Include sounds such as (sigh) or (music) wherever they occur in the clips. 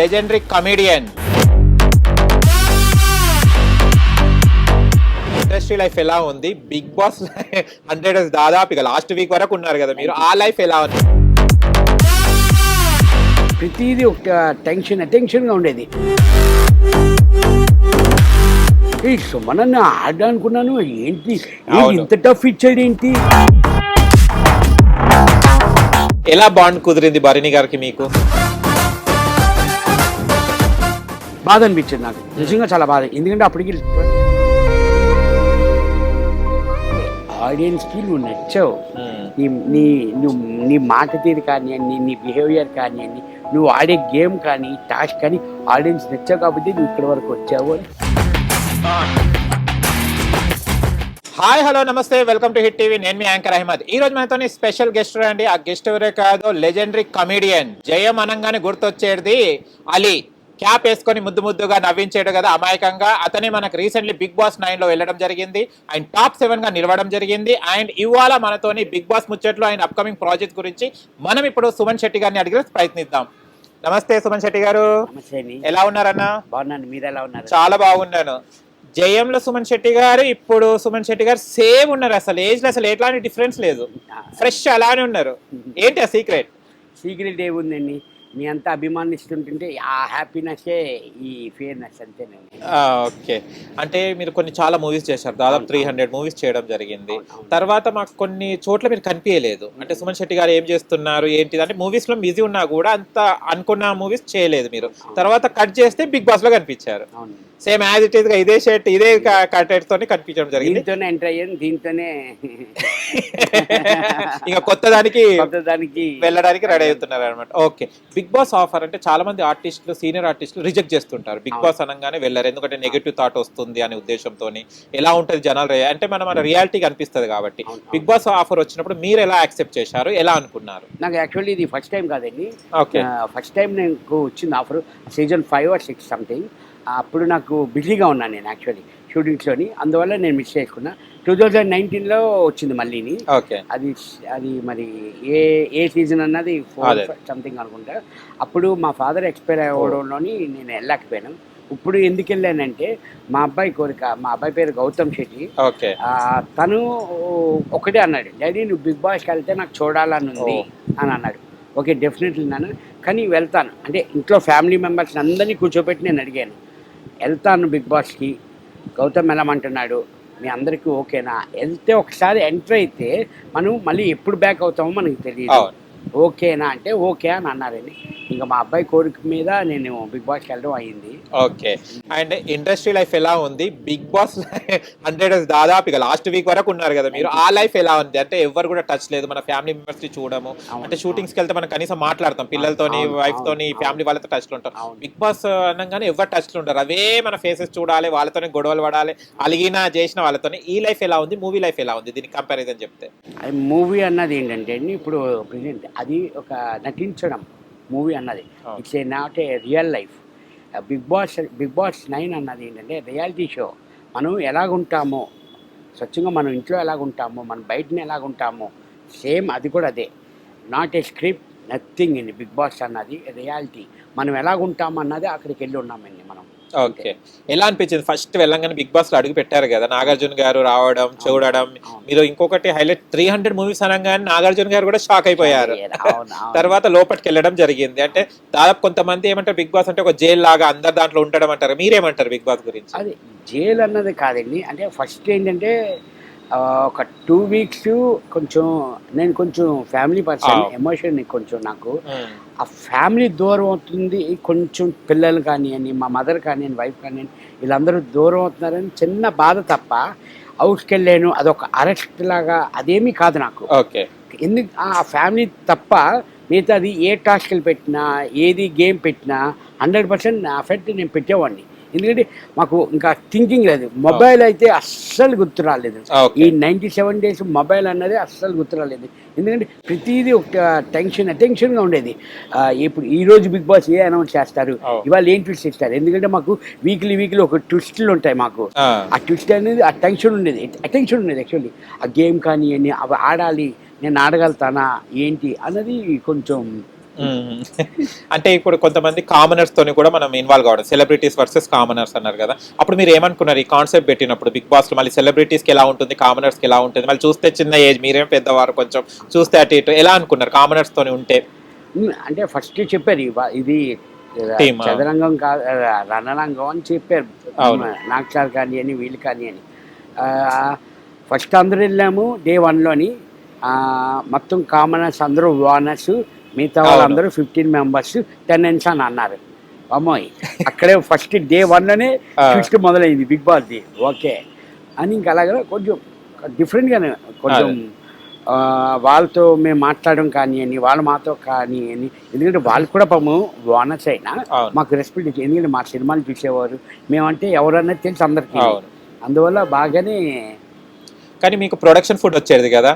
Legendary comedian industry life ఎలా ఉంది? Bigg Boss hundred దాదాపు ఇక లాస్ట్ వీక్ వరకు ఉన్నారు కదా మీరు. ఆ లైఫ్ ఎలా ఉంది? ప్రతిదీ ఒక టెన్షన్ టెన్షన్గా ఉండేది. సుమనన్ను ఆడ అనుకున్నాను ఏంటి. ఇంత టఫ్ ఇచ్చాడు ఏంటి? ఎలా బాండ్ కుదిరింది భరణి గారికి మీకు? బాధ అనిపించింది నాకు. నిజంగా చాలా బాధ. ఎందుకంటే అప్పటికి ఆడియన్స్కి నువ్వు నచ్చావు. నీ నీ నువ్వు నీ మాట తీరు కానివ్వండి నీ బిహేవియర్ కానివ్వండి నువ్వు ఆడే గేమ్ కానీ టాస్క్ కానీ ఆడియన్స్ నచ్చావు కాబట్టి నువ్వు ఇక్కడి వరకు వచ్చావు అని. హాయ్ హలో నమస్తే. వెల్కమ్ టు హిట్ టీవీ నేను మీ యాంకర్ అహ్మద్. ఈ రోజు మనతో స్పెషల్ గెస్ట్ అండి ఆ గెస్ట్ ఎవరే కాదు? లెజెండరీ కమెడియన్ జయం అనంగానే గుర్తొచ్చేది అలీ. క్యాప్ వేసుకొని ముద్దు ముద్దుగా నవ్వించాడు కదా అమాయకంగా. అతనే మనకు రీసెంట్లీ బిగ్ బాస్ నైన్లో వెళ్ళడం జరిగింది. ఆయన టాప్ సెవెన్గా నిలవడం జరిగింది. అండ్ ఇవాళ మనతోని బిగ్ బాస్ ముచ్చట్లో ఆయన అప్కమింగ్ ప్రాజెక్ట్ గురించి మనం ఇప్పుడు సుమన్ శెట్టి గారిని అడిగి ప్రయత్నిద్దాం. నమస్తే సుమన్ శెట్టి గారు. అండి. ఎలా ఉన్నారన్నా? బాగున్నాను. మీరు ఎలా ఉన్నారు? చాలా బాగున్నాను. జయంలో సుమన్ శెట్టి గారు ఇప్పుడు సుమన్ శెట్టి గారు సేమ్ ఉన్నారు అసలు. ఏజ్లో అసలు ఎట్లాంటి డిఫరెన్స్ లేదు. ఫ్రెష్ అలానే ఉన్నారు. ఏంటి ఆ సీక్రెట్ సీక్రెట్ ఏముందండి? మీ అంతా అభిమానిస్తుంటుంటే ఆ హ్యాపీనెస్సే ఈ ఫేర్నెస్ అంతేనండి ఓకే. అంటే మీరు కొన్ని చాలా మూవీస్ చేశారు. దాదాపు త్రీ హండ్రెడ్ మూవీస్ చేయడం జరిగింది. తర్వాత మాకు కొన్ని చోట్ల మీరు కనిపించలేదు అంటే సుమన్ శెట్టి గారు ఏం చేస్తున్నారు ఏంటిది అంటే మూవీస్లో బిజీ ఉన్నా కూడా అంత అనుకున్న మూవీస్ చేయలేదు మీరు. తర్వాత కట్ చేస్తే బిగ్ బాస్లో కనిపించారు. సేమ్ యాజ్ ఇట్ ఈస్గా ఇదే షర్ట్ ఇదే కటెడ్ తోని కనిపించడం జరిగింది. దీంతోనే ఎంటర్ అయ్యాను దీంతోనే (laughs) ఇంకా కొత్త దానికి కొత్త దానికి వెళ్ళడానికి రెడీ అవుతున్నారు అనమాట ఓకే. బిగ్ బాస్ ఆఫర్ అంటే చాలా మంది ఆర్టిస్టులు సీనియర్ ఆర్టిస్టులు రిజెక్ట్ చేస్తుంటారు. బిగ్ బాస్ అనగానే వెళ్ళారు. ఎందుకంటే నెగిటివ్ థాట్ వస్తుంది అనే ఉద్దేశంతో ఎలా ఉంటుంది జనాలు రే- అంటే మనం మన రియాలిటీ కనిపిస్తుంది కాబట్టి. బిగ్ బాస్ ఆఫర్ వచ్చినప్పుడు మీరు ఎలా యాక్సెప్ట్ చేశారు? ఎలా అనుకున్నారు? నాకు యాక్చువల్లీ ఇది ఫస్ట్ టైం కాదండి. ఓకే. ఫస్ట్ టైం నాకు వచ్చింది offer. Season five or six something. అప్పుడు నాకు బిజీగా ఉన్నాను నేను యాక్చువల్లీ షూటింగ్స్లోని. అందువల్ల నేను మిస్ చేసుకున్నా. టూ థౌజండ్ నైన్టీన్లో వచ్చింది మళ్ళీని. ఓకే. అది అది మరి ఏ ఏ సీజన్ అన్నది ఫోర్. సంథింగ్ అనుకుంటా. అప్పుడు మా ఫాదర్ ఎక్స్పైర్ అవ్వడంలోని నేను వెళ్ళలేకపోయాను. ఇప్పుడు ఎందుకు వెళ్ళానంటే మా అబ్బాయి కోరిక మా అబ్బాయి పేరు గౌతమ్ శెట్టి. తను ఒకటే అన్నాడు డాడీ నువ్వు బిగ్ బాస్కి వెళ్తే నాకు చూడాలని ఉంది. అని అన్నాడు. ఓకే డెఫినెట్లీ నాన్న కానీ వెళ్తాను. అంటే ఇంట్లో ఫ్యామిలీ మెంబర్స్ అందరినీ కూర్చోబెట్టి నేను అడిగాను వెళ్తాను బిగ్ బాస్కి గౌతమ్ వెళ్ళమంటున్నాడు మీ అందరికీ ఓకేనా? వెళ్తే ఒకసారి ఎంటర్ అయితే మనం మళ్ళీ ఎప్పుడు బ్యాక్ అవుతామో మనకి తెలియదు. ఓకేనా అంటే ఓకే అని అన్నారండి. ఇంకా మా అబ్బాయి కోరిక మీద నేను బిగ్ బాస్కి వెళ్ళడం అయ్యింది ఓకే. అండ్ ఇండస్ట్రీ లైఫ్ ఎలా ఉంది? బిగ్ బాస్ హండ్రెడ్ దాదాపు ఇక లాస్ట్ వీక్ వరకు ఉన్నారు కదా మీరు. ఆ లైఫ్ ఎలా ఉంది? అంటే ఎవరు కూడా టచ్ లేదు మన ఫ్యామిలీ మెంబర్స్ని చూడము. అంటే షూటింగ్స్కి వెళ్తే మనం కనీసం మాట్లాడతాం. పిల్లలతోని వైఫ్ తోని ఫ్యామిలీ వాళ్ళతో టచ్లో ఉంటాం. బిగ్ బాస్ అనగానే ఎవరు టచ్లో ఉంటారు అవే మన ఫేసెస్ చూడాలి వాళ్ళతోనే గొడవలు పడాలి అలిగినా చేసిన వాళ్ళతోనే. ఈ లైఫ్ ఎలా ఉంది? మూవీ లైఫ్ ఎలా ఉంది? దీనికి కంపారిజన్ చెప్తే. మూవీ అన్నది ఏంటంటే ఇప్పుడు ప్రజెంట్ అది ఒక నటించడం మూవీ అన్నది. It's a not a real life Bigg Boss Bigg Boss nine అన్నది ఏంటంటే రియాలిటీ షో. మనం ఎలాగుంటామో స్వచ్ఛంగా మనం ఇంట్లో ఎలాగుంటామో మనం బయటని ఎలాగుంటామో సేమ్ అది కూడా అదే. Not a script nothing in Bigg Boss అన్నది రియాలిటీ. మనం ఎలాగుంటాం అన్నది అక్కడికి వెళ్ళి ఉన్నామండి మనం. ఓకే. ఎలా అనిపించింది? ఫస్ట్ వెళ్ళంగానే బిగ్ బాస్లో అడుగు పెట్టారు కదా నాగార్జున గారు రావడం చూడడం. మీరు ఇంకొకటి హైలైట్ త్రీ హండ్రెడ్ మూవీస్ అనగానే నాగార్జున గారు కూడా షాక్ అయిపోయారు. తర్వాత లోపలికి వెళ్ళడం జరిగింది. అంటే దాదాపు కొంతమంది ఏమంటారు బిగ్ బాస్ అంటే ఒక జైల్ లాగా అందరు దాంట్లో ఉండడం అంటారు. మీరేమంటారు బిగ్ బాస్ గురించి? అది జైలు అన్నది కాదండి. అంటే ఫస్ట్ ఏంటంటే ఒక టూ వీక్స్ కొంచెం నేను కొంచెం ఫ్యామిలీ పర్సన్. ఎమోషన్ కొంచెం నాకు. ఆ ఫ్యామిలీ దూరం అవుతుంది. కొంచెం పిల్లలు కానివ్వండి మా మదర్ కానివ్వండి వైఫ్ కానివ్వండి వీళ్ళందరూ దూరం అవుతున్నారని చిన్న బాధ తప్ప వెళ్ళాను అదొక అరెస్ట్ లాగా అదేమీ కాదు నాకు. ఓకే. ఎందుకు? ఆ ఫ్యామిలీ తప్ప మిగతాది ఏ టాస్క్లు పెట్టినా ఏది గేమ్ పెట్టినా హండ్రెడ్ పర్సెంట్ అఫెక్ట్ నేను పెట్టేవాడిని. ఎందుకంటే మాకు ఇంకా థింకింగ్ లేదు. మొబైల్ అయితే అస్సలు గుర్తు రాలేదు. ఈ నైంటీ సెవెన్ డేస్ మొబైల్ అన్నది అస్సలు గుర్తు రాలేదు. ఎందుకంటే ప్రతిదీ ఒక టెన్షన్ టెన్షన్గా ఉండేది. ఇప్పుడు ఈ రోజు బిగ్ బాస్ ఏ అనౌన్స్ చేస్తారు. ఇవాళ ఏం ట్విస్ట్ ఇస్తారు ఎందుకంటే మాకు వీక్లీ వీక్లీ ఒక ట్విస్టులు ఉంటాయి మాకు. ఆ, ట్విస్ట్ అనేది ఆ టెన్షన్ ఉండేది. అటెన్షన్ ఉండేది యాక్చువల్లీ ఆ గేమ్ కానీ అవి ఆడాలి నేను ఆడగలుగుతానా ఏంటి అన్నది కొంచెం. అంటే ఇప్పుడు కొంతమంది కామనర్స్ తోని కూడా మనం ఇన్వాల్వ్ కావడం. సెలబ్రిటీస్ వర్సెస్ కామనర్స్ అన్నారు కదా. అప్పుడు మీరు ఏమనుకున్నారు ఈ కాన్సెప్ట్ పెట్టినప్పుడు? బిగ్ బాస్లో మళ్ళీ సెలబ్రిటీస్కి ఎలా ఉంటుంది? కామనర్స్కి ఎలా ఉంటుంది? మళ్ళీ చూస్తే చిన్న ఏజ్ మీరేం పెద్దవారు కొంచెం చూస్తే అటు ఇటు ఎలా అనుకున్నారు కామనర్స్ తోని ఉంటే? అంటే ఫస్ట్ చెప్పారు ఇది. చదరంగం కాదు రణరంగం అని చెప్పారు. నాకు సార్ కానీ అని వీళ్ళు కానీ అని. ఫస్ట్ అందరూ వెళ్ళాము డే వన్లోని. మొత్తం కామనర్స్ అందరూ ఓనర్స్ మిగతా. వాళ్ళందరూ ఫిఫ్టీన్ మెంబర్స్ టెనెన్స్ అని అన్నారు అమ్మాయి అక్కడే ఫస్ట్ డే వన్లోనే. ట్విస్ట్ మొదలైంది బిగ్ బాస్ది ఓకే అని ఇంకా అలాగే కొంచెం డిఫరెంట్గానే కొంచెం వాళ్ళతో మేము మాట్లాడడం కానీ అని వాళ్ళు మాతో కానీ అని ఎందుకంటే వాళ్ళు కూడా పాము ఓనర్స్ అయినా. మాకు రెస్పెక్ట్ ఇచ్చి ఎందుకంటే మా సినిమాలు చూసేవారు మేమంటే ఎవరన్నా తెలుసు అందరికీ. అందువల్ల బాగానే కానీ మీకు ప్రొడక్షన్ ఫుడ్ వచ్చేది కదా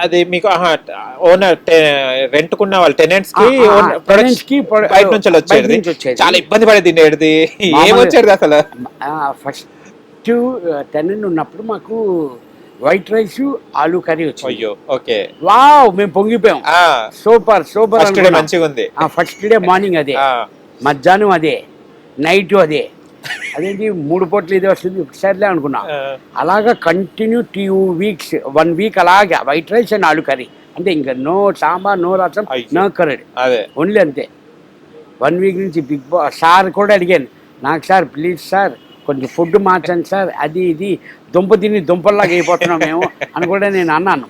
అది మీకు ఓనర్ రెంట్కున్న వాళ్ళు టెనెంట్స్కి production కి బయట నుంచి వచ్చేది. చాలా ఇబ్బంది పడేది తినేది ఏం మామూలు- వచ్చేది అసలు? ఫస్ట్ టెన్ ఉన్నప్పుడు మాకు వైట్ రైస్ ఆలూ కర్రీ వచ్చింది. అయ్యో ఓకే. వావ్ మేము పొంగిపోయాం. ఆ సూపర్ సూపర్ ఫస్ట్ డే మంచిగా ఉంది ఫస్ట్ డే మార్నింగ్ అదే. మధ్యాహ్నం అదే. నైట్ అదే. అదేంటి? మూడు పూటలు ఇదే వస్తుంది. ఒకసారిలే అనుకున్నా. అలాగా continue two weeks one week అలాగే white rice and aloo curry. అంటే ఇంకా no sambar no rasam. No curry. Only అంతే. వన్ వీక్ నుంచి బిగ్ బాస్ సార్ కూడా అడిగాను. నాకు సార్ ప్లీజ్ సార్ కొంచెం ఫుడ్ మార్చండి సార్ అది ఇది దుంప తిని దుంపల్లాగా అయిపోతున్నాం మేము అని కూడా నేను అన్నాను.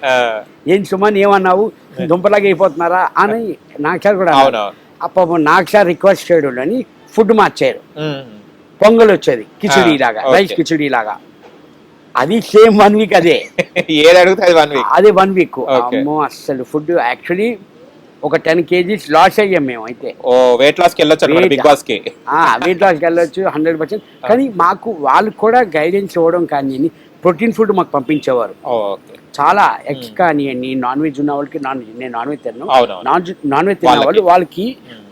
ఏం సుమన్ ఏమన్నావు? దుంపలాగా అయిపోతున్నారా? అని నాకు సార్ కూడా అప్పుడు నాకు సార్ రిక్వెస్ట్ చేయడం అని ఫుడ్ మార్చారు. పొంగల్ వచ్చేది కిచిడి లాగా. రైస్ కిచిడి లాగా అది సేమ్ వన్ వీక్ అదే. ఏది అడుగుతుంది వన్ వీక్. అది వన్ వీక్. అమ్మో అస్సలు ఫుడ్ యాక్చువల్లీ ఒక టెన్ కేజీస్ లాస్ అయ్యాం మేము అయితే. ఓ వెయిట్ లాస్కి వెళ్ళొచ్చు అనమాట Weight- బిగ్ బాస్కి వెయిట్ లాస్కి వెళ్ళొచ్చు హండ్రెడ్ పర్సెంట్ కానీ మాకు వాళ్ళు కూడా గైడెన్స్ ఇవ్వడం కానీ ప్రోటీన్ ఫుడ్ మాకు పంపించేవారు. చాలా ఎగ్స్ కానివ్వండి నాన్ వెజ్ ఉన్న వాళ్ళకి నాన్ వెజ్ నేను నాన్ వెజ్ తిన్నాను. నాన్ నాన్ వెజ్ తిన్న వాళ్ళకి. వాళ్ళు వాళ్ళకి.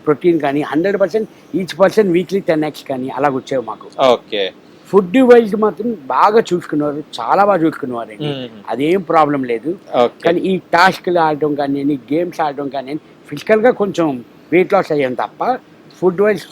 ప్రోటీన్ కానీ hundred percent each person weekly ten eggs కానీ అలాగ వచ్చేవి మాకు. ఓకే. ఫుడ్ వైజ్ మాత్రం బాగా చూసుకున్నారు చాలా బాగా చూసుకున్నారు మ్మ్. అదేం ప్రాబ్లం లేదు. కానీ ఈ టాస్క్లు ఆడడం కానీ గేమ్స్ ఆడడం కానీ ఫిజికల్గా కొంచెం వెయిట్ లాస్ అయ్యాం తప్ప ఫుడ్ వైజ్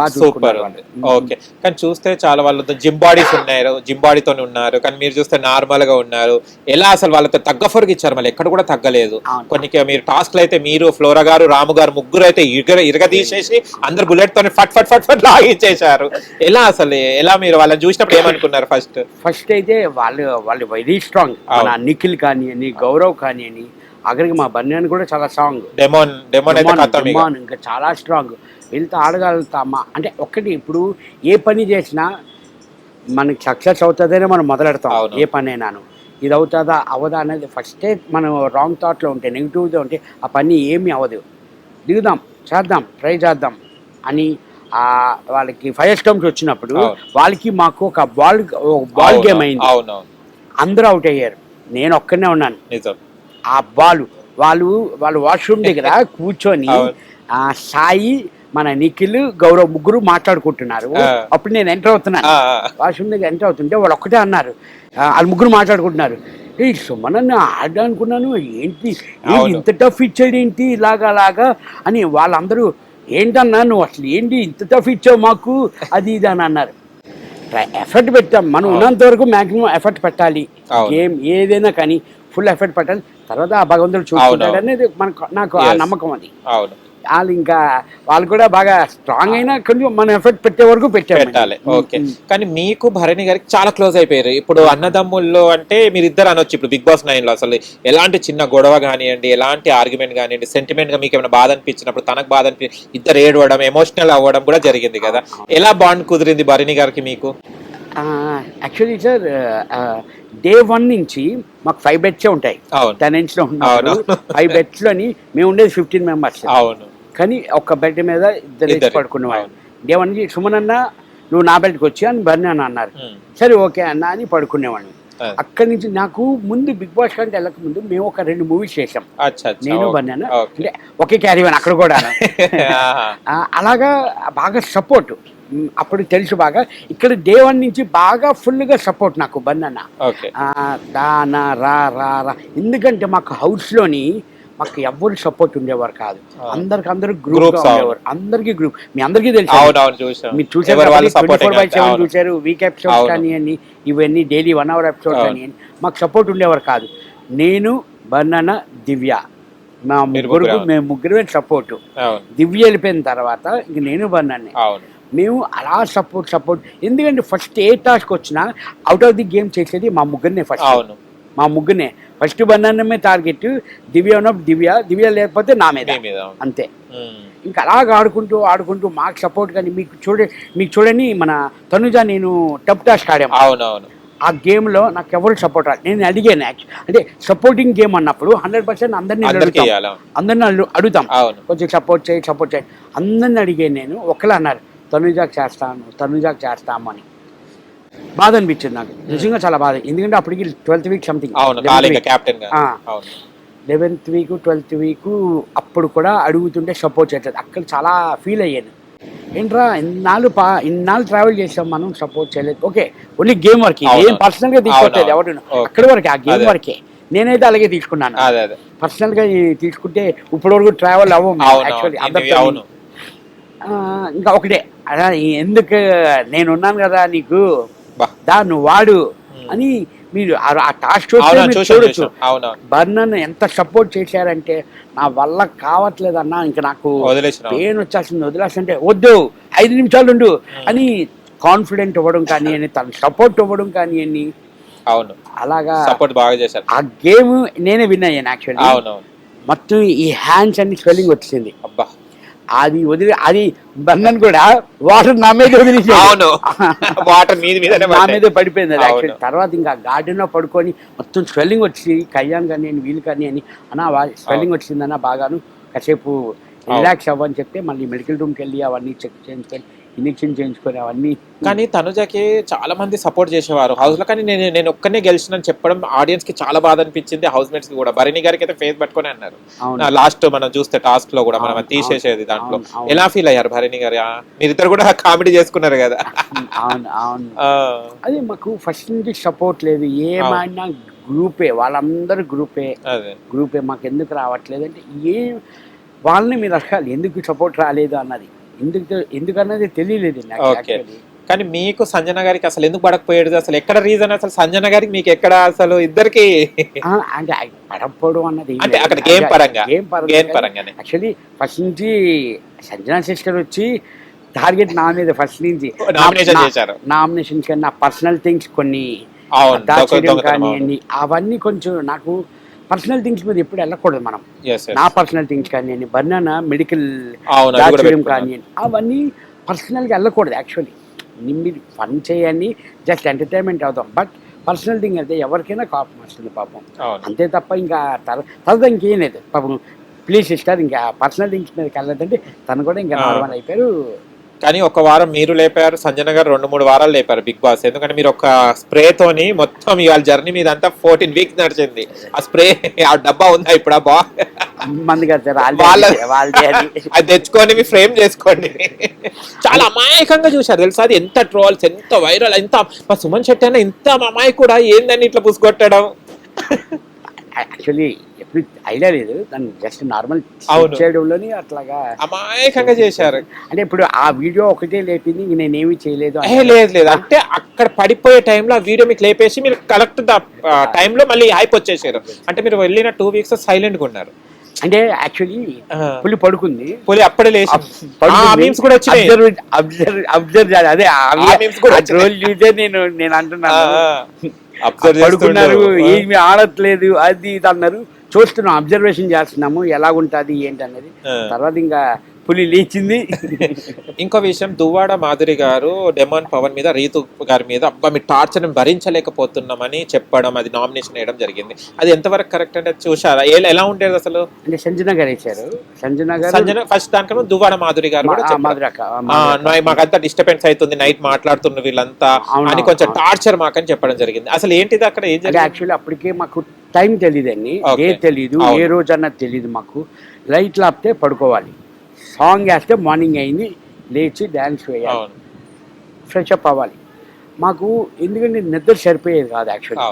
బాగా సూపర్ చూసుకున్నారు ఉంది. వాళ్ళు. ఓకే. కానీ చూస్తే చాలా వాళ్ళతో జిమ్ బాడీస్ ఉన్నారు. జిమ్ బాడీతో ఉన్నారు. కానీ మీరు చూస్తే నార్మల్గా ఉన్నారు. ఎలా అసలు వాళ్ళతో తగ్గ ఫరుగు ఇచ్చారు? మళ్ళీ ఎక్కడ కూడా తగ్గలేదు. కొన్ని మీరు టాస్క్లు అయితే మీరు ఫ్లోరా గారు రాము గారు ముగ్గురు అయితే ఇరగ ఇరగదీసేసి అందరు బుల్లెట్ తోని ఫట్ ఫట్ ఫట్ ఫట్ లాగించేశారు. ఎలా అసలు ఎలా మీరు వాళ్ళని చూసినప్పుడు ఏమనుకున్నారు ఫస్ట్ ఫస్ట్ అయితే వాళ్ళు వాళ్ళు వెరీ స్ట్రాంగ్. నిఖిల్ కానివ్వండి గౌరవ్ కానివ్వండి అక్కడికి మా బన్యాన్ కూడా చాలా స్ట్రాంగ్ డెమోన్ డెమోన్. ఇంకా. చాలా స్ట్రాంగ్ వీళ్ళతో ఆడగలుగుతామా? అంటే ఒక్కటి ఇప్పుడు ఏ పని చేసినా మనకి సక్సెస్ అవుతుందనే మనం మొదలెడతాం. ఏ పని అయినాను ఇది అవుతుందా? అవదా అనేది ఫస్టే మనం రాంగ్ థాట్లో ఉంటే నెగిటివ్గా ఉంటే ఆ పని ఏమీ అవ్వదు. దిగుదాం చేద్దాం ట్రై చేద్దాం అని వాళ్ళకి ఫైర్ స్టంప్స్ వచ్చినప్పుడు. వాళ్ళకి మాకు ఒక బాల్ బాల్ గేమ్ అయింది. అందరూ అవుట్ అయ్యారు. నేను ఒక్కనే ఉన్నాను. ఆ బాల్ వాళ్ళు వాళ్ళు వాష్రూమ్ దగ్గర (laughs) కూర్చొని సాయి మన నిఖిల్ గౌరవ్ ముగ్గురు మాట్లాడుకుంటున్నారు. అప్పుడు నేను ఎంటర్ అవుతున్నాను. వాష్రూమ్ దగ్గర ఎంటర్ అవుతుంటే వాళ్ళు ఒక్కటే అన్నారు. వాళ్ళు ముగ్గురు మాట్లాడుకుంటున్నారు. ఏ సుమనన్న ఆడ అనుకున్నాను ఏంటి. ఇంత టఫ్ ఇచ్చాడు ఏంటి? ఇలాగా అలాగా? అని వాళ్ళందరూ ఏంటన్నా నువ్వు అసలు ఏంటి ఇంత టఫ్ ఇచ్చావు మాకు? అది ఇది అని అన్నారు. ఎఫర్ట్ పెట్టాం. మనం ఉన్నంత వరకు మాక్సిమం ఎఫర్ట్ పెట్టాలి. గేమ్ ఏదైనా కానీ ఫుల్ ఎఫర్ట్ పెట్టాలి. తర్వాత ఆ భగవంతుడు చూసుకుంటాడు. అనేది మనకు నాకు ఆ. నమ్మకం అది. వాళ్ళు ఇంకా వాళ్ళు కూడా బాగా స్ట్రాంగ్ అయినా కొంచెం మన ఎఫర్ట్ పెట్టే వరకు పెట్టాలి. ఓకే. కానీ మీకు భరణి గారికి చాలా క్లోజ్ అయిపోయారు. ఇప్పుడు అన్నదమ్ముల్లో అంటే మీరు ఇద్దరు అనొచ్చు. ఇప్పుడు బిగ్ బాస్ నైన్లో అసలు ఎలాంటి చిన్న గొడవ కానివ్వండి ఎలాంటి ఆర్గ్యుమెంట్ కానివ్వండి సెంటిమెంట్గా మీకు ఏమైనా బాధ అనిపించినప్పుడు తనకు బాధ అనిపి ఇద్దరు ఏడవడం ఎమోషనల్ అవ్వడం కూడా జరిగింది కదా. ఎలా బాండ్ కుదిరింది భరణి గారికి మీకు? యాక్చువల్లీ సార్ డే వన్ నుంచి మాకు ఫైవ్ బెడ్సే ఉంటాయి. అవును. టెనెన్స్లో ఉన్నప్పుడు అవును. ఫైవ్ బెడ్స్లోని మేము ఉండేది ఫిఫ్టీన్ మెంబర్స్ అవును. కానీ ఒక్క బెడ్ మీద ఇద్దరు. పడుకునేవాళ్ళు. నుంచి సుమన్ అన్న నువ్వు నా బెడ్కి వచ్చి అని బర్ని అని అన్నారు. సరే ఓకే అన్న అని పడుకునేవాడిని. అక్కడి నుంచి నాకు ముందు బిగ్ బాస్ కంటే వెళ్ళక ముందు మేము ఒక రెండు మూవీస్ చేసాం నేను. బన్నాను. అంటే ఒకే క్యారీ అక్కడ కూడా. (laughs) అలాగా బాగా సపోర్ట్ అప్పుడు తెలుసు బాగా. ఇక్కడ డే వన్ నుంచి బాగా ఫుల్గా సపోర్ట్ నాకు బన్నన్న దానా రా రా రా ఎందుకంటే మాకు హౌస్లోని మాకు ఎవరు సపోర్ట్ ఉండేవారు కాదు. అందరికి అందరూ గ్రూప్. ఉండేవారు. అందరికి గ్రూప్ మీ అందరికీ తెలుసు. మీరు చూసారు ఫోర్ బై సెవెన్ అవును. చూసారు వీక్ ఎపిసోడ్స్ అవును. కానివ్వండి ఇవన్నీ డైలీ వన్ అవర్ ఎపిసోడ్. కానివ్వండి మాకు సపోర్ట్ ఉండేవారు కాదు. నేను బర్ణన దివ్య. మా ముగ్గురు. మేము ముగ్గురు సపోర్ట్ దివ్య వెళ్ళిపోయిన తర్వాత ఇంక నేను బర్ణనే అవును. మేము అలా సపోర్ట్ సపోర్ట్ ఎందుకంటే ఫస్ట్ ఏ టాస్క్ వచ్చినా అవుట్ ఆఫ్ ది గేమ్ చేసేది మా ముగ్గురినే ఫస్ట్ మా ముగ్గురినే. ఫస్ట్ బనానమే టార్గెట్ దివ్య ఉన్నప్పుడు దివ్య దివ్య లేకపోతే నా మీద. అంతే. ఇంకా అలాగ ఆడుకుంటూ ఆడుకుంటూ మాకు సపోర్ట్ కానీ మీకు చూడ మీకు చూడని మన తనుజ నేను టప్ టాస్క్ ఆడాము. అవును అవును ఆ గేమ్లో నాకు ఎవరు సపోర్ట్ రాదు నేను అడిగాను యాక్చువల్ అంటే సపోర్టింగ్ గేమ్ అన్నప్పుడు హండ్రెడ్ పర్సెంట్ అందరినీ అడుగుతాం. అందరిని అడు- అడుగుతాం. కొంచెం సపోర్ట్ చేయి సపోర్ట్ చేయి. అందరిని అడిగాను నేను ఒకళ్ళు అన్నారు తనుజాకి చేస్తాను తనుజాకి చేస్తాము అని బాధ అనిపించింది నాకు. నిజంగా చాలా బాధ. ఎందుకంటే అప్పటికి twelfth week something eleventh week twelfth week అప్పుడు కూడా అడుగుతుంటే సపోర్ట్ చేయట్లేదు. అక్కడ చాలా ఫీల్ అయ్యాను. ఏంట్రా ఇన్నాళ్ళు పా ఇన్నాళ్ళు ట్రావెల్ చేసాం మనం సపోర్ట్ చేయలేదు. ఓకే ఓన్లీ గేమ్ వరకే. ఏం పర్సనల్గా తీసుకోవట్లేదు ఎవరు. అక్కడి వరకే ఆ గేమ్. వరకే నేనైతే అలాగే తీసుకున్నాను. అదే అదే. పర్సనల్గా ఈ తీసుకుంటే ఇప్పటి వరకు ట్రావెల్ అవ్వం. యాక్చువల్లీ. అందరితో ఇంకా ఒకటే. ఎందుకు నేను ఉన్నాను కదా నీకు. బా దా నువ్వు వాడు. అని మీరు ఆ- టాస్క్ చూడొచ్చు. బర్నన్ ఎంత సపోర్ట్ చేశారంటే నా వల్ల కావట్లేదన్నా ఇంకా నాకు పెయిన్ వచ్చేస్తుంది వదిలేస్తుంటే వద్దు ఐదు నిమిషాలు ఉండు అని కాన్ఫిడెంట్ ఇవ్వడం కానీ (laughs) అని తన సపోర్ట్ ఇవ్వడం కానీ అని అవును. అలాగా సపోర్ట్ బాగా చేశారు. ఆ గేమ్ నేనే విన్ అయ్యాను యాక్చువల్లీ మొత్తం ఈ హ్యాండ్స్ అన్ని స్వెల్లింగ్ వచ్చింది అబ్బా. అది వదిలి అది బంధన్ కూడా వాటర్ నా మీద అవును. (laughs) వాటర్ మీది మీదనే నా. మీద పడిపోయింది అది. యాక్చువల్లీ తర్వాత ఇంకా గార్డెన్లో పడుకొని మొత్తం స్వెల్లింగ్ వచ్చి కయ్యాన్ కానీ అని వీలు కానీ అని అన్న స్వెల్లింగ్ వచ్చిందన్న బాగాను. కాసేపు రిలాక్స్ అవ్వని చెప్తే మళ్ళీ మెడికల్ రూమ్కి వెళ్ళి అవన్నీ చెక్ చేయించుకొని ఇంజక్షన్ చేయించుకొని అవన్నీ కానీ తనుజకి చాలా మంది సపోర్ట్ చేసేవారు. హౌస్లో కానీ నేను నేను ఒక్కనే గెలిచినని చెప్పడం ఆడియన్స్కి చాలా బాధ అనిపించింది హౌస్ మేట్స్కి కూడా. భరణి గారికి అయితే ఫేస్ పట్టుకొని అన్నారు. లాస్ట్ మనం చూస్తే టాస్క్లో కూడా మనం తీసేసేది దాంట్లో. ఎలా ఫీల్ అయ్యారు భరణి గారు? మీరిద్దరు కూడా కామెడీ చేసుకున్నారు కదా. అవును అవును. అదే మాకు ఫస్ట్ నుంచి సపోర్ట్ లేదు. ఏమైనా గ్రూపే వాళ్ళందరూ గ్రూపే గ్రూపే మాకు ఎందుకు రావట్లేదు అంటే ఏ వాళ్ళని మీరు అడగాలి. ఎందుకు సపోర్ట్ రాలేదు అన్నది. ఎందుకు ఎందుకు అన్నది తెలియలేదు. కానీ మీకు సంజన గారికి అసలు ఎందుకు పడకపోయేది? అసలు ఎక్కడ రీజన్ అసలు సంజన గారికి మీకు ఎక్కడ అసలు ఇద్దరికి? అంటే పడకపోవడం అన్నది అంటే అక్కడ game పరంగా, గేమ్ గేమ్ పరంగానే. యాక్చువల్లీ ఫస్ట్ నుంచి సంజనా సిస్టర్ వచ్చి టార్గెట్ నా మీద ఫస్ట్ నుంచి. నామినేషన్ చేశారు. నామినేషన్స్ కానీ నా పర్సనల్ థింగ్స్ కొన్ని అవన్నీ కొంచెం నాకు పర్సనల్ థింగ్స్ మీద ఎప్పుడు వెళ్ళకూడదు మనం. నా పర్సనల్ థింగ్స్ కానీ బనానా మెడికల్. కానీ అవన్నీ పర్సనల్గా వెళ్ళకూడదు యాక్చువల్లీ మీరు ఫన్ చేయండి జస్ట్ ఎంటర్టైన్మెంట్ అవుతాం. బట్ పర్సనల్ థింగ్ అయితే ఎవరికైనా కోపం వస్తుంది పాపం. అంతే తప్ప ఇంకా తర- తర్వాత ఇంకేం లేదు. పాపం ప్లీజ్ సిస్టర్ ఇంకా పర్సనల్ థింగ్స్ మీదకి వెళ్ళదంటే తను కూడా ఇంకా. నార్మల్ అయిపోయారు. కానీ ఒక వారం మీరు లేపారు సంజన గారు రెండు మూడు వారాలు లేపారు బిగ్ బాస్. ఎందుకంటే మీరు ఒక స్ప్రే తోని మొత్తం ఇవాళ జర్నీ మీద అంతా ఫోర్టీన్ వీక్స్ నడిచింది. ఆ స్ప్రే ఆ డబ్బా ఉందా ఇప్పుడు ఆ బా? అది తెచ్చుకొని మీ ఫ్రేమ్ చేసుకోండి. చాలా అమాయకంగా చూశారు తెలుసా అది? ఎంత ట్రోల్స్ ఎంత వైరల్ ఎంత మా సుమన్ శెట్టి అన్న ఇంత అమాయకు కూడా ఏందని ఇట్లా పుసుకొట్టడం యాక్చువల్లీ ఎప్పుడు ఐడియా లేదు. దాన్ని జస్ట్ నార్మల్. చేయడంలోని అట్లాగా అమాయకంగా చేశారు. అంటే ఇప్పుడు ఆ వీడియో ఒకటే లేపింది నేనేమి చేయలేదు లేదు లేదు. అంటే అక్కడ పడిపోయే టైంలో ఆ వీడియో మీకు లేపేసి మీరు కరెక్ట్ టైంలో మళ్ళీ హైప్ వచ్చేసారు. అంటే మీరు వెళ్ళిన టూ వీక్స్ సైలెంట్గా ఉన్నారు. అంటే యాక్చువల్లీ పులి పడుకుంది. పులి అప్పుడే లేచి అబ్జర్వ్ అబ్జర్వ్ అదే చూసే నేను నేను అంటున్నాను. పడుకున్నారు ఏమి ఆడట్లేదు అది ఇది అన్నారు. చూస్తున్నాం అబ్జర్వేషన్ చేస్తున్నాము ఎలా ఉంటుంది ఏంటి అన్నది. తర్వాత ఇంకా పులి లేచింది. ఇంకో విషయం దువ్వాడ మాధురి గారు డెమాన్ పవన్ మీద రీతు గారి మీద అబ్బా మీ టార్చర్ భరించలేకపోతున్నామని చెప్పడం అది నామినేషన్ వేయడం జరిగింది. అది ఎంతవరకు కరెక్ట్ అంటే చూసారా ఎలా ఉండేది అసలు? అంటే సంజన గారు వేశారు సంజన గారు సంజన ఫస్ట్ దానికన్నా దువ్వాడ మాధురి గారు కూడా మాకంతా డిస్టర్బెన్స్ అవుతుంది నైట్ మాట్లాడుతున్న వీళ్ళంతా అని కొంచెం. టార్చర్ మాకని చెప్పడం జరిగింది. అసలు ఏంటిది అక్కడ? ఏం జరిగింది? యాక్చువల్లీ అప్పటికే మాకు టైం తెలియదండి. ఏ తెలీదు అవును. ఏ రోజు అన్నది తెలియదు మాకు. లైట్లు ఆపితే పడుకోవాలి. సాంగ్ వేస్తే మార్నింగ్ అయింది లేచి డ్యాన్స్ వేయాలి. ఫ్రెష్ అప్ అవ్వాలి. మాకు ఎందుకంటే నిద్ర సరిపోయేది కాదు యాక్చువల్లీ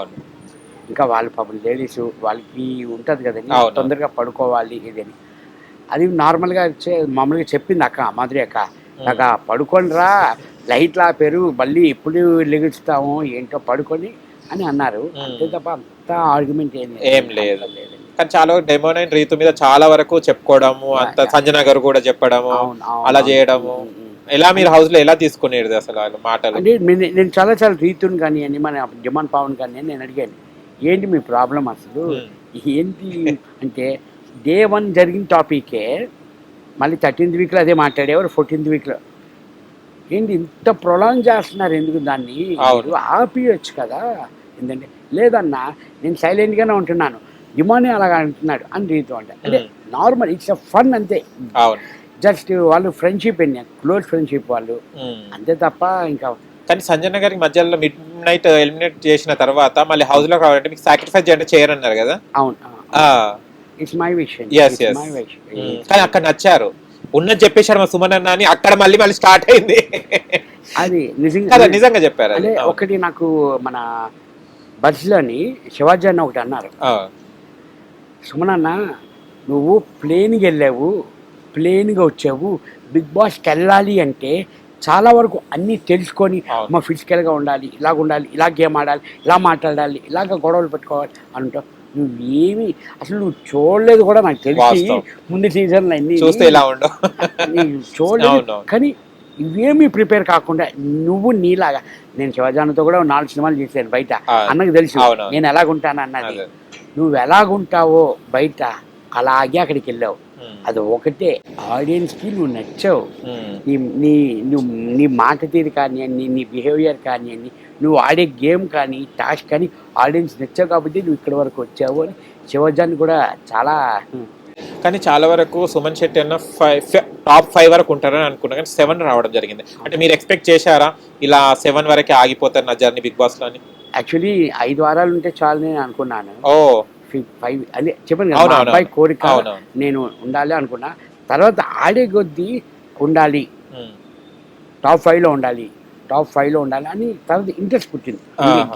ఇంకా వాళ్ళ పాపం లేడీస్ వాళ్ళకి ఉంటుంది కదండి. తొందరగా పడుకోవాలి ఇదని. అది నార్మల్గా మామూలుగా చెప్పింది అక్క మాధురి అక్క. అక్క పడుకోండి రా లైట్లు ఆపారు మళ్ళీ ఎప్పుడు లెగుస్తాము ఏంటో పడుకొని అని అన్నారు. అంతే తప్ప అంత ఆర్గ్యుమెంట్ ఏం ఏం లేదు. కానీ చాలా డెమోనైన్ రీతు మీద చాలా వరకు చెప్పుకోవడము అంత సంజన గారు కూడా చెప్పడము అలా. చేయడము. ఎలా మీరు హౌస్లో ఎలా తీసుకునేది అసలు మాటలు? అంటే నేను చాలా చాలా రీతుని కానీ అని మన జమాన్ పవన్ కానీ అని నేను అడిగాను ఏంటి మీ ప్రాబ్లం అసలు? మ్మ్. ఏంటి అంటే డే వన్ జరిగిన టాపికే మళ్ళీ థర్టీన్త్ వీక్లో అదే మాట్లాడేవారు ఫోర్టీన్త్ వీక్లో ఏంటి ఇంత ప్రొలాంగ్ చేస్తున్నారు ఎందుకు దాన్ని? ఆపియొచ్చు కదా. ఏంటంటే లేదన్నా నేను సైలెంట్గానే ఉంటున్నాను. డిమానే అలాగా అంటున్నాడు. అని రీతి అంటే అంటే. నార్మల్ ఇట్స్ అ ఫన్ అంతే. జస్ట్ వాళ్ళు ఫ్రెండ్షిప్ క్లోజ్ ఫ్రెండ్షిప్ వాళ్ళు. అంతే తప్ప ఇంకా కానీ సంజన గారికి మధ్యలో మిడ్ నైట్ ఎలిమినేట్ చేసిన తర్వాత మళ్ళీ హౌస్లో కావాలంటే మీకు సాక్రిఫైస్ చేయండి చేయరన్నారు కదా? అవును. ఆ, ఇట్స్ మై. ఉమ్. కానీ అక్కడ నచ్చారు. ఉన్నది చెప్పేశారు మా సుమన్ అన్న అని అక్కడ మళ్ళీ మళ్ళీ స్టార్ట్ అయింది. అది నిజంగా నిజంగా చెప్పారు ఒకటి నాకు మన బస్సులోని శివాజీ అన్న ఒకటి అన్నారు. సుమనన్న నువ్వు ప్లేన్కి వెళ్ళావు ప్లేన్గా వచ్చావు బిగ్ బాస్కి వెళ్ళాలి అంటే చాలా వరకు అన్నీ తెలుసుకొని. మా ఫిజికల్గా ఉండాలి ఇలాగ ఉండాలి ఇలా గేమ్ ఆడాలి ఇలా మాట్లాడాలి ఇలాగ గొడవలు పెట్టుకోవాలి అంటావు నువ్వేమి అసలు నువ్వు చూడలేదు కూడా నాకు తెలిసి. ముందు సీజన్లు అన్ని చూస్తే ఇలా ఉండవు (laughs) చూడలేదు. కానీ ఇవేమీ ప్రిపేర్ కాకుండా నువ్వు నీలాగా నేను శివజానతో కూడా నాలుగు సినిమాలు చేశాను బయట అన్నకు తెలుసు. నేను ఎలాగుంటాను అన్నది. నువ్వు ఎలాగుంటావో బయట అలాగే అక్కడికి వెళ్ళావు. అది ఒకటే. ఆడియన్స్కి నువ్వు నచ్చావు. నీ నీ నువ్వు నీ మాట తీరు కానివ్వండి నీ బిహేవియర్ కానివ్వండి నువ్వు ఆడే గేమ్ కానీ టాస్క్ కానీ ఆడియన్స్ నచ్చావు కాబట్టి నువ్వు ఇక్కడి వరకు వచ్చావు అని శివజాన్ కూడా చాలా కానీ చాలా వరకు సుమన్ శెట్టి అన్న ఫైవ్ టాప్ ఫైవ్ వరకు ఉంటారని అనుకున్నా కానీ సెవెన్ రావడం జరిగింది. అంటే మీరు ఎక్స్పెక్ట్ చేశారా ఇలా సెవెన్ వరకే ఆగిపోతారు నా జర్నీ బిగ్ బాస్లో అని? యాక్చువల్లీ ఐదు వారాలు ఉంటే చాలు నేను అనుకున్నాను. ఓ. ఫైవ్ అదే చెప్పాను కదా అబ్బాయి కోరిక. నేను ఉండాలి అనుకున్నా. తర్వాత ఆడే కొద్దీ ఉండాలి. టాప్ ఫైవ్లో ఉండాలి. టాప్ ఫైవ్లో ఉండాలి అని తర్వాత ఇంట్రెస్ట్ పుట్టింది.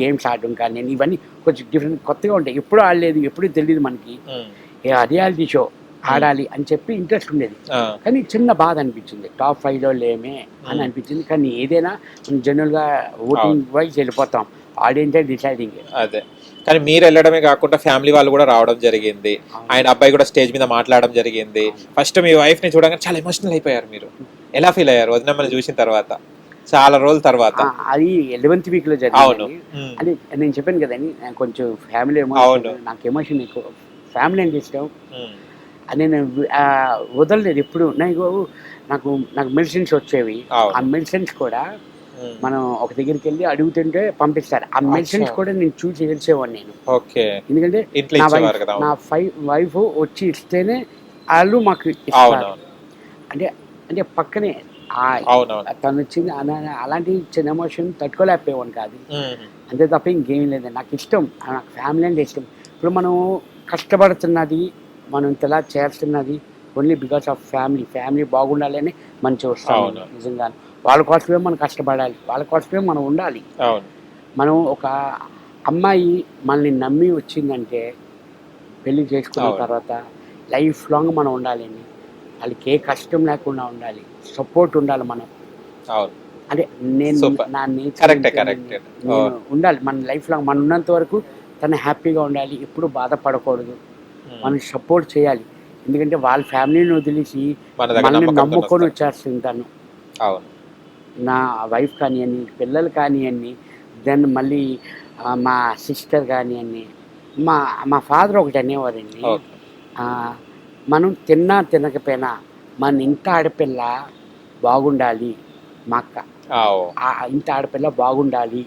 గేమ్స్ ఆడడం కానీ ఇవన్నీ కొంచెం డిఫరెంట్ కొత్తగా ఉంటాయి. ఎప్పుడు ఆడలేదు ఎప్పుడు తెలియదు మనకి. రియాలిటీ షో ఆడాలి అని చెప్పి ఇంట్రెస్ట్ ఉండేది. కానీ చిన్న బాధ అనిపించింది. టాప్ ఫైవ్లో లేమే అని. అనిపించింది. కానీ ఏదైనా మనం జనరల్గా ఓటింగ్ వైజ్ వెళ్ళిపోతాం. ఆడియన్సే డిసైడింగ్ అదే. కానీ మీరు వెళ్ళడమే కాకుండా ఫ్యామిలీ వాళ్ళు కూడా రావడం జరిగింది. ఆయన అబ్బాయి కూడా స్టేజ్ మీద మాట్లాడడం జరిగింది. ఫస్ట్ మీ వైఫ్ని చూడగానే చాలా ఎమోషనల్ అయిపోయారు మీరు. ఎలా ఫీల్ అయ్యారు వదినమ్మని చూసిన తర్వాత? చాలా రోజుల తర్వాత. అది ఎలెవెంత్ వీక్లో అవును జరిగింది. ఉమ్. అది నేను చెప్పాను కదండి కొంచెం ఫ్యామిలీ అవును. నాకు ఎమోషన్ ఎక్కువ. ఫ్యామిలీ అంటే ఇష్టం. నేను వదలలేదు ఎప్పుడు. నాకు నాకు నాకు మెడిసిన్స్ వచ్చేవి. అవును. ఆ మెడిసిన్స్ కూడా. మనం ఒక దగ్గరికి వెళ్ళి అడుగుతుంటే పంపిస్తారు. ఆ మెడిసిన్స్. కూడా నేను చూసి ఏడ్చేవాడిని నేను. ఓకే. ఎందుకంటే నా ఇచ్చేవారు వైఫ్ నా వచ్చి ఇస్తేనే వాళ్ళు మాకు ఇస్తారు. అంటే అంటే పక్కనే తను వచ్చింది అలా- అలాంటి చిన్న ఎమోషన్ తట్టుకోలేకపోయేవాడిని కాదు. ఉమ్. అంతే తప్ప ఇంకేం లేదు. నాకు ఇష్టం. నాకు ఫ్యామిలీ అంటే ఇష్టం. ఇప్పుడు మనం కష్టపడుతున్నది మనం ఇంతలా చేస్తున్నది only because of family family బాగుండాలని మనం చూస్తాం అవును. నిజంగా వాళ్ళ కోసమే మనం కష్టపడాలి. వాళ్ళ కోసమే మనం ఉండాలి. మనం ఒక అమ్మాయి మనల్ని నమ్మి వచ్చిందంటే పెళ్ళి చేసుకున్న. తర్వాత లైఫ్ లాంగ్ మనం ఉండాలని వాళ్ళకి ఏ కష్టం లేకుండా ఉండాలి. సపోర్ట్ ఉండాలి మనం. అదే నేను. నా Oh. ఉండాలి. మన లైఫ్ లాంగ్ మనం ఉన్నంత వరకు తను హ్యాపీగా ఉండాలి. ఎప్పుడు బాధపడకూడదు. మనం సపోర్ట్ చేయాలి. ఎందుకంటే వాళ్ళ ఫ్యామిలీని వదిలేసి మనల్ని నమ్ముకొని. వచ్చేస్తుంది తను. అవును. నా వైఫ్ కానివ్వండి పిల్లలు కానివ్వండి దెన్ మళ్ళీ మా సిస్టర్ కానివ్వండి మా మా ఫాదర్ ఒకటి అనేవారండి. మనం తిన్నా తినకపోయినా మన ఇంటి ఆడపిల్ల బాగుండాలి మా అక్క. ఇంటి ఆడపిల్ల బాగుండాలి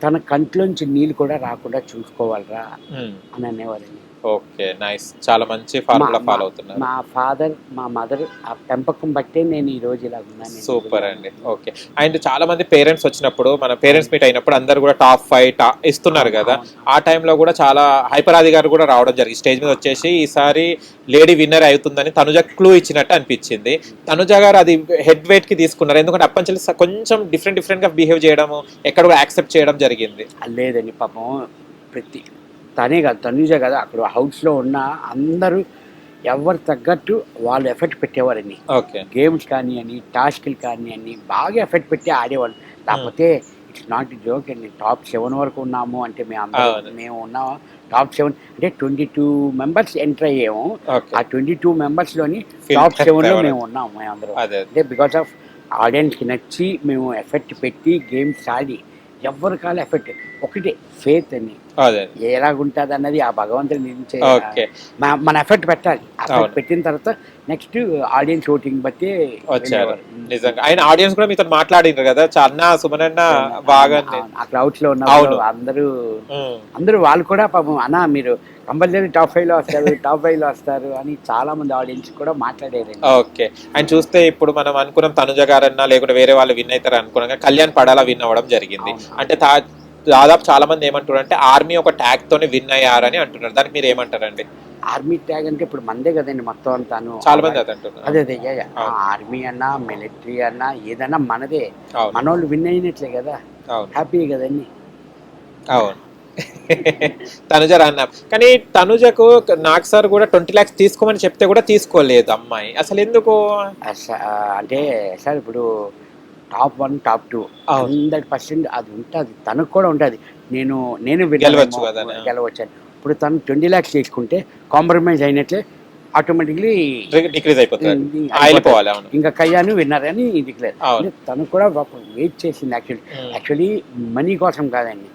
తన కంట్లోంచి నీళ్ళు కూడా రాకుండా చూసుకోవాలిరా ఉమ్. అని అనేవారండి. Okay nice. చాలా మంచి ఫార్ములా ఫాలో అవుతున్నారు. మా ఫాదర్ మా మదర్ ఆ పెంపకం బట్టే నేను ఈ రోజు ఇలా ఉన్నాను. సూపర్ అండి. ఓకే. అండ్ చాలా మంది పేరెంట్స్ వచ్చినప్పుడు మన పేరెంట్స్ మీట్ అయినప్పుడు అందరు కూడా టాప్ ఫైవ్ ఇస్తున్నారు కదా. ఆ టైంలో కూడా చాలా హైపరాది గారు కూడా రావడం జరిగింది. స్టేజ్ మీద వచ్చేసి ఈసారి లేడీ విన్నర్ అవుతుందని తనుజ క్లూ ఇచ్చినట్టు అనిపించింది. తనుజ గారు అది హెడ్ వెయిట్కి తీసుకున్నారు. ఎందుకంటే స- కొంచెం డిఫరెంట్ డిఫరెంట్గా బిహేవ్ చేయడము ఎక్కడ కూడా యాక్సెప్ట్ చేయడం జరిగింది. లేదండి పాపం ప్రతి తనే కదా తనుజ కదా అక్కడ హౌస్లో ఉన్న అందరూ ఎవరు తగ్గట్టు వాళ్ళు ఎఫెక్ట్ పెట్టేవారని. ఓకే. గేమ్స్ కానీ అని టాస్క్లు కానీ అని బాగా ఎఫెక్ట్ పెట్టి ఆడేవాళ్ళు. లేకపోతే ఇట్స్ నాట్ జోక్ అండి టాప్ సెవెన్ వరకు ఉన్నాము అంటే మేము. మేము ఉన్నాము టాప్ సెవెన్ అంటే ట్వంటీ టూ మెంబర్స్ ఎంటర్ అయ్యాము. ఆ ట్వంటీ టూ మెంబర్స్లోని టాప్ సెవెన్లో. మేము ఉన్నాము మేము అందరం. అదే అంటే బికాస్ ఆఫ్ ఆడియన్స్కి నచ్చి మేము ఎఫెక్ట్ పెట్టి గేమ్స్ ఆడి ఎవరి కాల ఎఫెక్ట్. ఒకటే ఫేత్ అని. ఎలాగుంటుంది అన్నది ఆ ఓకే. మ- మన ఎఫెక్ట్ పెట్టాలి. ఎఫెక్ట్ పెట్టిన తర్వాత నెక్స్ట్ ఆడియన్స్ ఓటింగ్ బట్టి వచ్చారు. నిజంగా. ఆయన ఆడియన్స్ కూడా మీతో మాట్లాడిండ్రు కదా చా- అన్న సుమన్ అన్న బాగా. ఆ క్రౌడ్స్లో ఉన్న. అందరూ అందరూ వాళ్ళు కూడా పాపం అన్న మీరు కంపల్సరీ టాప్ ఫైవ్లో వస్తారు టాప్ ఫైవ్లో వస్తారు అని చాలా మంది ఆడియన్స్ కూడా మాట్లాడారు ఓకే. ఆయన చూస్తే ఇప్పుడు మనం అనుకున్నాం తనుజ గారన్నా లేకుంటే వేరే వాళ్ళు విన్ అవుతారు అనుకున్నాం కానీ కళ్యాణ్ పడాలా విన్ అవ్వడం జరిగింది. అంటే దాదాపు చాలా మంది ఏమంటారు అంటే ఆర్మీ ఒక ట్యాగ్ తోనే విన్ అయ్యారని అంటున్నారు. దానికి మీరు ఏమంటారండి? ఆర్మీ ట్యాగ్ అంటే ఇప్పుడు మందే కదండి మొత్తం అంతాను. చాలా మంది అది అదే. ఆర్మీ అన్నా మిలిటరీ అన్నా ఏదన్నా మనదే. మనోళ్ళు విన్ అయినట్లే కదా. హ్యాపీ కదండి. అవును. తనుజ అన్న కానీ తనుజకు నాకు సార్ కూడా ట్వంటీ లాక్స్ తీసుకోమని చెప్తే కూడా తీసుకోలేదు అమ్మాయి. అసలు ఎందుకు? అంటే సార్ ఇప్పుడు top one top two. Hundred percent అది ఉంటుంది. తనకు కూడా ఉంటుంది. నేను నేను గెలవచ్చు కదా అని. గెలవచ్చు అని ఇప్పుడు తను ట్వంటీ ల్యాక్స్ తీసుకుంటే కాంప్రమైజ్ అయినట్లే ఆటోమేటిక్లీ డిక్రీజ్ అయిపోతుంది ఆయిల్ పోవాలి అవును. ఇంకా కయ్యాను విన్నారని డిక్లేర్. తను కూడా వెయిట్ చేసింది యాక్చువల్లీ. యాక్చువల్లీ మనీ కోసం కాదండి.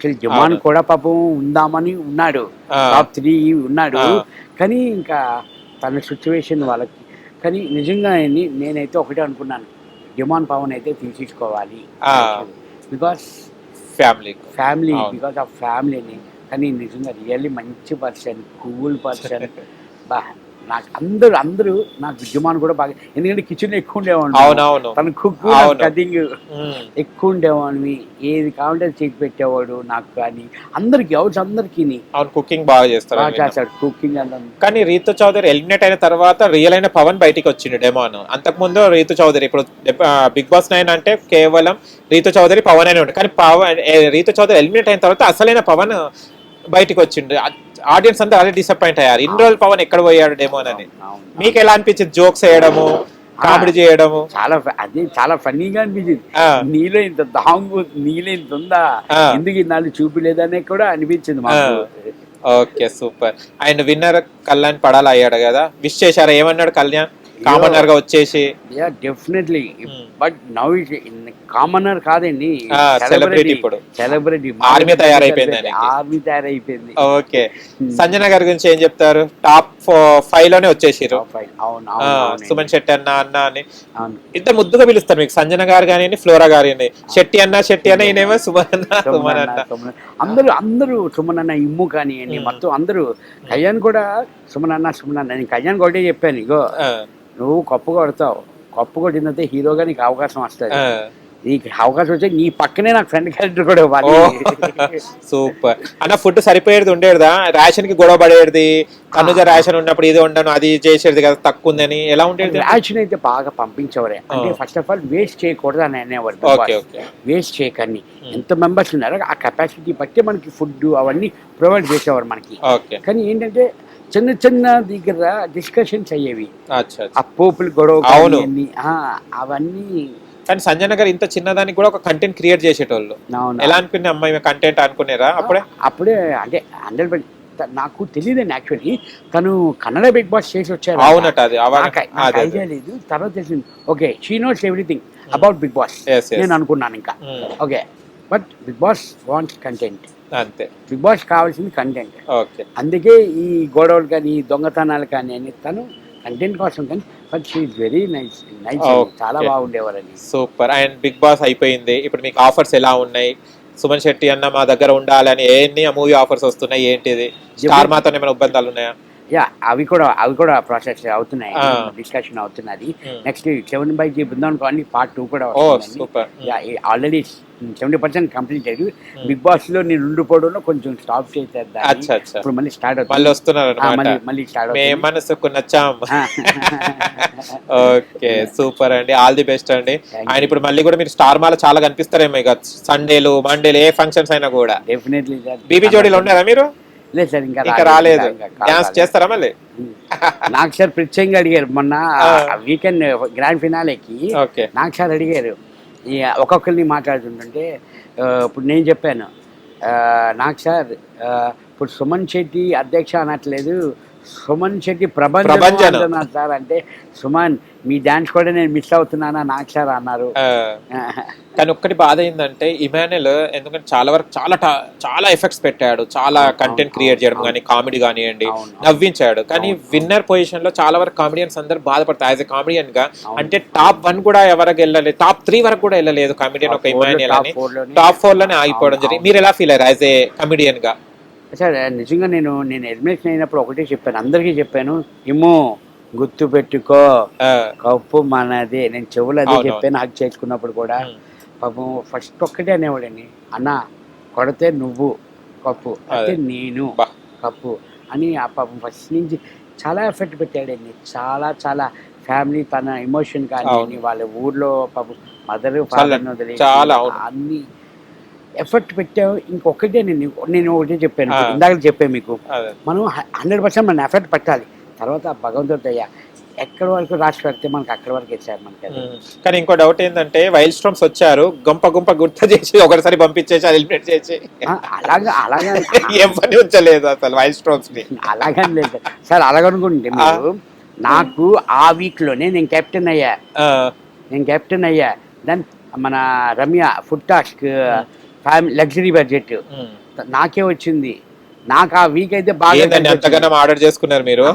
యాక్చువల్లీ జమాన్. కూడా పాపం ఉందామని ఉన్నాడు. టాప్ త్రీ ఉన్నాడు. కానీ ఇంకా తన సిచ్యువేషన్ వాళ్ళకి. కానీ నిజంగా నేనైతే ఒకటే అనుకున్నాను. జమాన్ పవన్ అయితే తీసుకోవాలి ఆ. Because family family. Because of ఫ్యామిలీని కానీ నిజంగా రియల్లీ మంచి పర్సన్ కూల్ పర్సన్ బా నాకు అందరూ అందరూ నాకు జమాన్ కూడా బాగా ఎందుకంటే కిచెన్ ఎక్కువ ఉండేవాడు తన కుక్. కటింగ్. ఎక్కువ ఉండేవాడిని. ఏది కావాలంటే చేసి పెట్టేవాడు నాకు కానీ అందరికి హౌస్ అందరికి. కుకింగ్ బాగా చేస్తారు బాగా. చేస్తాడు కుకింగ్ కానీ రీతు చౌదరి ఎలిమినేట్ అయిన తర్వాత రియల్ అయిన పవన్ బయటికి వచ్చిండు డెమోన్. అంతకుముందు రీతు చౌదరి ఇప్పుడు బిగ్ బాస్ నైన్ అంటే కేవలం రీతు చౌదరి పవన్ అనే ఉంటుంది కానీ పవన్ రీతు చౌదరి ఎలిమినేట్ అయిన తర్వాత అసలైన పవన్ బయటికి వచ్చిండు. ఆడియన్స్ అంతా అదే డిసప్పాయింట్ అయ్యారు. ఇన్ని రోజులు పవన్ ఎక్కడ పోయాడు అని. మీకు ఎలా అనిపించింది జోక్స్ వేయడము కామెడీ చేయడము? చాలా అది చాలా ఫన్నీగా అనిపించింది. నీలో ఇంత దాంగు నీలో ఇంత ఉందా. ఎందుకు ఇన్నాళ్ళు చూపిలేదనే కూడా అనిపించింది మాకు. Okay super. ఆయన విన్నర్ కళ్యాణ్ పడాలా అయ్యాడు కదా? విష్ చేశారా? ఏమన్నాడు కళ్యాణ్? కామనర్గా వచ్చేసి. Yeah definitely Hmm. But now commoner కాదండి celebrity. ఇప్పుడు. సెలబ్రిటీ Army తయారైపోయింది. ఆర్మీ తయారైపోయింది. ఓకే సంజన గారి గురించి ఏం చెప్తారు? టాప్ ఫైవ్లోనే వచ్చేసిరు అవునండి. సుమన్ శెట్టి అన్న అన్న అని. ఇంత ముద్దుగా పిలుస్తారు మీకు. సంజన గారు కానీ ఫ్లోరా గారు కానీ శెట్టి అన్న శెట్టి అన్న ఈయనేమో సుమన్ అన్న సుమన్ అన్న సుమన్ అన్న. అందరూ అందరూ సుమన్ అన్న ఇమ్ము కానివ్వండి Hmm. మొత్తం అందరూ. కళ్యాణ్ కూడా సుమన్ అన్న సుమన్ అన్న. నేను కళ్యాణ్ ఒకటే చెప్పాను ఇగో. ఆ, నువ్వు కప్పు కొడతావు. కప్పు తర్వాత హీరోగా నీకు అవకాశం వస్తుంది. నీకు అవకాశం వచ్చే నీ పక్కనే నాకు ఫ్రెండ్ క్యారెక్టర్ కూడా ఇవ్వాలి. (laughs) సూపర్. అన్న ఫుడ్ సరిపోయేది ఉండేదా రేషన్కి గొడవ పడేది. తనుజ రేషన్ ఉన్నప్పుడు ఇది ఉండను అది చేసేది కదా తక్కువ ఉందని ఎలా ఉండేది? ర్యాషన్ అయితే బాగా పంపించేవారే. అంటే. ఫస్ట్ ఆఫ్ ఆల్ వేస్ట్ చేయకూడదు అని అనేవారు వేస్ట్ చేయకండి ఎంత మెంబర్స్ ఉన్నారో ఆ కెపాసిటీ బట్టి మనకి ఫుడ్ అవన్నీ ప్రొవైడ్ చేసేవారు మనకి. కానీ ఏంటంటే చిన్న చిన్న దగ్గర డిస్కషన్స్ అయ్యేవి. ఆ పోపులు గొడవ అవన్నీ. కానీ సంజన గారు ఇంత చిన్నదానికి కూడా ఒక కంటెంట్ క్రియేట్ చేసేటోళ్ళు. ఎలా అనుకునే అమ్మాయి కంటెంట్ అనుకునేరా? అప్పుడే? అప్పుడే అంటే హండ్రెడ్ నాకు తెలియదండి యాక్చువల్లీ తను కన్నడ బిగ్ బాస్ చేసి వచ్చారు అవునట అది. ఐడియా లేదు తర్వాత తెలిసింది okay she knows everything about Bigg Boss. నేను అనుకున్నాను ఇంకా. ఉమ్, okay. But Bigg Boss wants content అంతే. బిగ్ బాస్ కావాల్సింది కంటెంట్ ఓకే. అందుకే ఈ గొడవలు కానీ దొంగతనాలు కానీ అని తను కంటెంట్ కోసం కానీ but she very nice nice. చాలా బాగుండేవారండి సూపర్. అండ్ బిగ్ బాస్ అయిపోయింది. ఇప్పుడు మీకు ఆఫర్స్ ఎలా ఉన్నాయి? సుమన్ శెట్టి అన్న మా దగ్గర ఉండాలని ఎన్ని మూవీ ఆఫర్స్ వస్తున్నాయి? ఏంటిది? స్టార్ మాతో ఏమైనా ఇబ్బందాలు ఉన్నాయా? యా అవి కూడా అవి కూడా ప్రాసెస్ అవుతున్నాయి. డిస్కషన్ అవుతున్నది. Next seven by G Brindavan colony part two కూడా ఆల్రెడీ సెవెంటీ పర్సెంట్ కంప్లీట్ అయ్యి బిగ్ బాస్లో నేను ఉండిపోవడంలో కొంచెం స్టాప్. ఇప్పుడు మళ్ళీ స్టార్ట్ మళ్ళీ అవుతుంది వస్తున్నారు మళ్ళీ మళ్ళీ స్టార్ట్ అవుతుంది. మనసుకు నచ్చాం. ఓకే (laughs) సూపర్ అండి. ఆల్ ది బెస్ట్ అండి. ఆయన ఇప్పుడు మళ్ళీ కూడా మీరు స్టార్ మాల చాలా కనిపిస్తారేమో ఇక. సండేలు మండేలు ఏ ఫంక్షన్స్ అయినా కూడా. డెఫినెట్లీ బీబీ జోడీలో ఉన్నారా మీరు? లేదు సార్ ఇంకా ఇంకా రాలేదు. డాన్స్. చేస్తారా మళ్ళీ? నాకు సార్ ప్రత్యేకంగా అడిగారు. మొన్న. వీకెండ్ గ్రాండ్ ఫినాలేకి నాకు సార్ అడిగారు. ఒక్కొక్కరిని మాట్లాడుతుంటే ఇప్పుడు నేను చెప్పాను నాకు సార్ ఇప్పుడు సుమన్ శెట్టి అధ్యక్ష అనట్లేదు సుమన్ శెట్టి. అంటున్నారు సార్. అంటే సుమన్ మీ డాన్స్ కూడా నేను మిస్ అవుతున్నానా? నాకు సార్ అన్నారు. కానీ ఒక్కటి బాధ ఏంటంటే ఇమానుయల్ ఎందుకంటే చాలా వరకు చాలా చాలా ఎఫెక్ట్స్ పెట్టాడు. చాలా కంటెంట్ క్రియేట్ చేయడం కానీ కామెడీ కానివ్వండి. నవ్వించాడు. కానీ విన్నర్ పొజిషన్లో చాలా వరకు కామెడియన్స్ అందరు బాధపడతారు. యాజ్ ఎ కామెడియన్గా అంటే టాప్ వన్ కూడా ఎవరికి వెళ్ళలేదు టాప్ త్రీ వరకు కూడా వెళ్ళలేదు కామెడియన్ ఒక Top four లో, ఇమాన్యుయల్ top అని. టాప్ ఫోర్లోనే ఆగిపోవడం జరిగింది. మీరు ఎలా ఫీల్ అయ్యారు యాజ్ ఏ కమెడియన్గా సార్ నిజంగా నేను నేను ఎలిమినేషన్ అయినప్పుడు ఒకటే చెప్పాను అందరికీ చెప్పాను ఇమ్ము గుర్తు పెట్టుకో కప్పు మనదే నేను చెవులు అదే. చెప్పాను నాకు చేసుకున్నప్పుడు కూడా. పాపం ఫస్ట్ ఒక్కటే అనేవాడండి అన్న కొడితే నువ్వు కప్పు అయితే నేను. కప్పు అని ఆ పాపం ఫస్ట్ నుంచి చాలా ఎఫెక్ట్ పెట్టాడండి చాలా చాలా ఫ్యామిలీ తన ఎమోషన్ కానీ. వాళ్ళ ఊర్లో పాపం మదర్ ఫాదర్. అన్ని ఎఫర్ట్ పెట్టావు ఇంకొకటే నేను నేను ఒకటే చెప్పాను. ఇందాక చెప్పాను మీకు. మనం హండ్రెడ్ పర్సెంట్ మన ఎఫర్ట్ పెట్టాలి. తర్వాత భగవంతుడి దయ ఎక్కడి వరకు రాసి పెడితే మనకి అక్కడి వరకు ఇచ్చారు మనకి. కానీ ఇంకో డౌట్ ఏంటంటే వైల్డ్ స్ట్రోమ్స్ వచ్చారు గుంప గుంప గుర్తు చేసి ఒకటిసారి పంపించేసి ఎలిమినేట్ చేసి. అలాగా అలాగా. (laughs) ఏం పని ఉంచలేదు అసలు వైల్డ్ స్ట్రోమ్స్ని. అలాగని లేదు. సార్ అలాగనుకుంటే మీరు నాకు ఆ వీక్లోనే నేను కెప్టెన్ అయ్యా. నేను కెప్టెన్ అయ్యా. దెన్ మన Ramya food task family luxury budget. నాకే వచ్చింది. నాకు ఆ వీక్ అయితే బాగా ఆర్డర్ చేసుకున్నారు మీరు?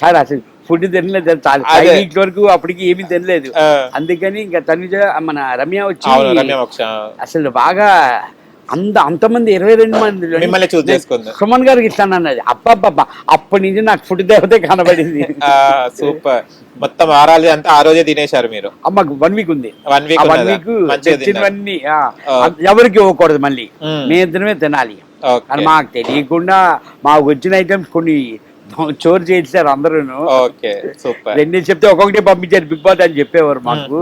సార్ అసలు ఫుడ్ తినలేదు చాలు. వీక్స్ వరకు అప్పటికి ఏమీ తినలేదు. అందుకని ఇంకా తనుజ మన రమ్య వచ్చి అసలు బాగా అంత అంతమంది ఇరవై రెండు మంది సుమన్ గారికి ఇస్తాను అన్నది. అబ్బబ్బబ్బా అప్పటి నుంచి నాకు ఫుడ్ దేవతే కనబడింది. (laughs) సూపర్. మొత్తం ఆరాలి అంతా ఆ రోజే తినేశారు మీరు? అమ్మ వన్ వీక్ ఉంది. One week one week. తెచ్చినవన్నీ. ఎవరికి ఇవ్వకూడదు మళ్ళీ. మేము. ఇద్దరమే తినాలి. అని మాకు తెలియకుండా మాకు వచ్చిన ఐటమ్స్ కొన్ని చోరు చేశారు అందరూ ఓకే సూపర్. రెండు చెప్తే ఒక్కొక్కటి పంపించారు బిగ్ బాస్ అని చెప్పేవారు మాకు.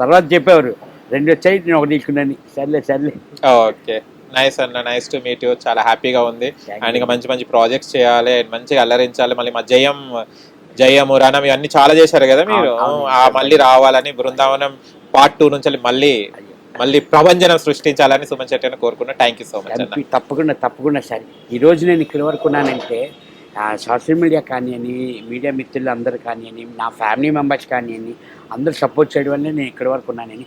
తర్వాత చెప్పేవారు రెండు వచ్చాయి నేను ఒకటి తీసుకున్నాను. సర్లే సర్లే. ఓకే. నైస్ అన్న నైస్ టు మీట్ యూ. చాలా హ్యాపీగా ఉంది. అండ్. ఇంకా మంచి మంచి ప్రాజెక్ట్స్ చేయాలి and మంచిగా అల్లరించాలి. మళ్ళీ మా జయం జయము రణం ఇవన్నీ చాలా చేశారు కదా మీరు. ఆ మళ్ళీ రావాలని బృందావనం పార్ట్ టూ నుంచి మళ్ళీ మళ్ళీ ప్రభంజనం సృష్టించాలని సుమన్ శెట్టి అని కోరుకున్నా. థ్యాంక్ యూ సో మచ్ తప్పకుండా తప్పకుండా సార్. ఈ రోజు నేను ఇక్కడ వరకు ఉన్నానంటే సోషల్ మీడియా కానివ్వండి మీడియా మిత్రులు అందరూ కానివ్వండి నా ఫ్యామిలీ మెంబర్స్ కానివ్వండి అందరూ సపోర్ట్ చేయడం వల్ల నేను ఇక్కడ వరకు ఉన్నానని